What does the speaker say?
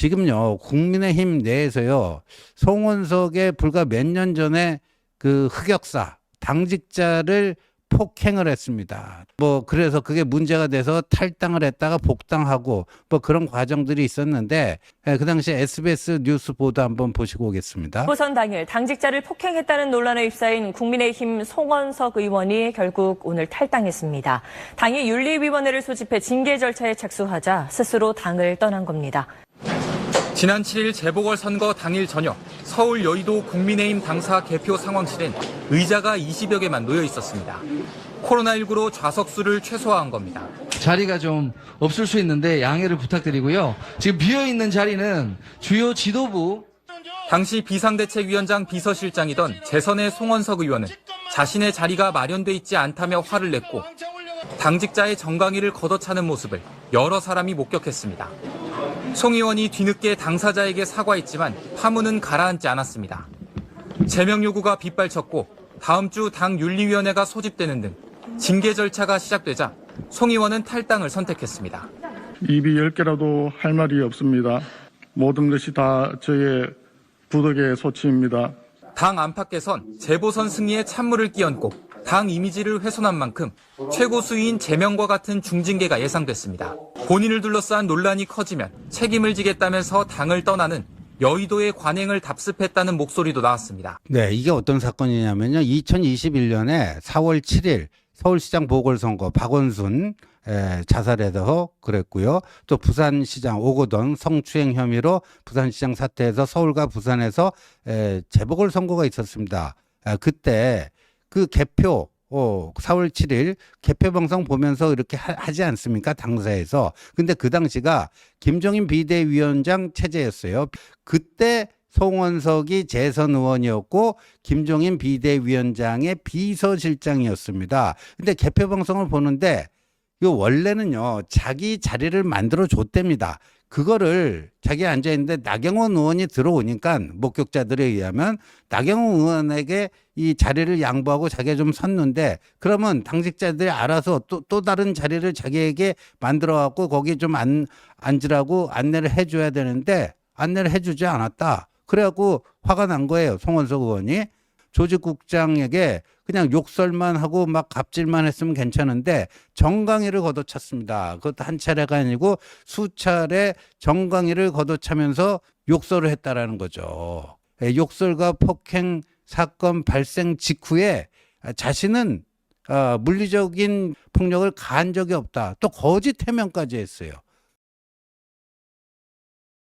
지금요 국민의힘 내에서요 송원석의 불과 몇 년 전에 그 흑역사 당직자를 폭행을 했습니다. 뭐 그래서 그게 문제가 돼서 탈당을 했다가 복당하고 뭐 그런 과정들이 있었는데 예, 그 당시 SBS 뉴스 보도 한번 보시고 오겠습니다. 보선 당일 당직자를 폭행했다는 논란에 휩싸인 국민의힘 송원석 의원이 결국 오늘 탈당했습니다. 당이 윤리위원회를 소집해 징계 절차에 착수하자 스스로 당을 떠난 겁니다. 지난 7일 재보궐선거 당일 저녁 서울 여의도 국민의힘 당사 개표 상황실엔 의자가 20여 개만 놓여 있었습니다. 코로나19로 좌석수를 최소화한 겁니다. 자리가 좀 없을 수 있는데 양해를 부탁드리고요. 지금 비어 있는 자리는 주요 지도부 당시 비상대책위원장 비서실장이던 재선의 송원석 의원은 자신의 자리가 마련돼 있지 않다며 화를 냈고 당직자의 정강이를 걷어차는 모습을 여러 사람이 목격했습니다. 송 의원이 뒤늦게 당사자에게 사과했지만 파문은 가라앉지 않았습니다. 제명 요구가 빗발쳤고 다음 주 당 윤리위원회가 소집되는 등 징계 절차가 시작되자 송 의원은 탈당을 선택했습니다. 입이 열 개라도 할 말이 없습니다. 모든 것이 다 저의 부덕의 소치입니다. 당 안팎에선 재보선 승리에 찬물을 끼얹고 당 이미지를 훼손한 만큼 최고 수위인 제명과 같은 중징계가 예상됐습니다. 본인을 둘러싼 논란이 커지면 책임을 지겠다면서 당을 떠나는 여의도의 관행을 답습했다는 목소리도 나왔습니다. 네, 이게 어떤 사건이냐면요. 2021년에 4월 7일 서울시장 보궐선거 박원순 에, 자살해서 그랬고요. 또 부산시장 오고돈 성추행 혐의로 부산시장 사퇴해서 서울과 부산에서 에, 재보궐 선거가 있었습니다. 아, 그때 그 개표 어, 4월 7일 개표 방송 보면서 이렇게 하, 하지 않습니까? 당사에서. 근데 그 당시가 김종인 비대위원장 체제였어요. 그때 송원석이 재선 의원이었고 김종인 비대위원장의 비서실장이었습니다. 근데 개표 방송을 보는데 이 원래는요 자기 자리를 만들어 줬답니다. 그거를 자기 앉아 있는데 나경원 의원이 들어오니까 목격자들에 의하면 나경원 의원에게 이 자리를 양보하고 자기가 좀 섰는데 그러면 당직자들이 알아서 또, 또 다른 자리를 자기에게 만들어 갖고 거기 좀 안, 앉으라고 안내를 해줘야 되는데 안내를 해주지 않았다. 그래갖고 화가 난 거예요. 송원석 의원이. 조직국장에게 그냥 욕설만 하고 막 갑질만 했으면 괜찮은데 정강이를 걷어찼습니다. 그것도 한 차례가 아니고 수차례 정강이를 걷어차면서 욕설을 했다라는 거죠. 예, 욕설과 폭행 사건 발생 직후에 자신은 어, 물리적인 폭력을 가한 적이 없다. 또 거짓 해명까지 했어요.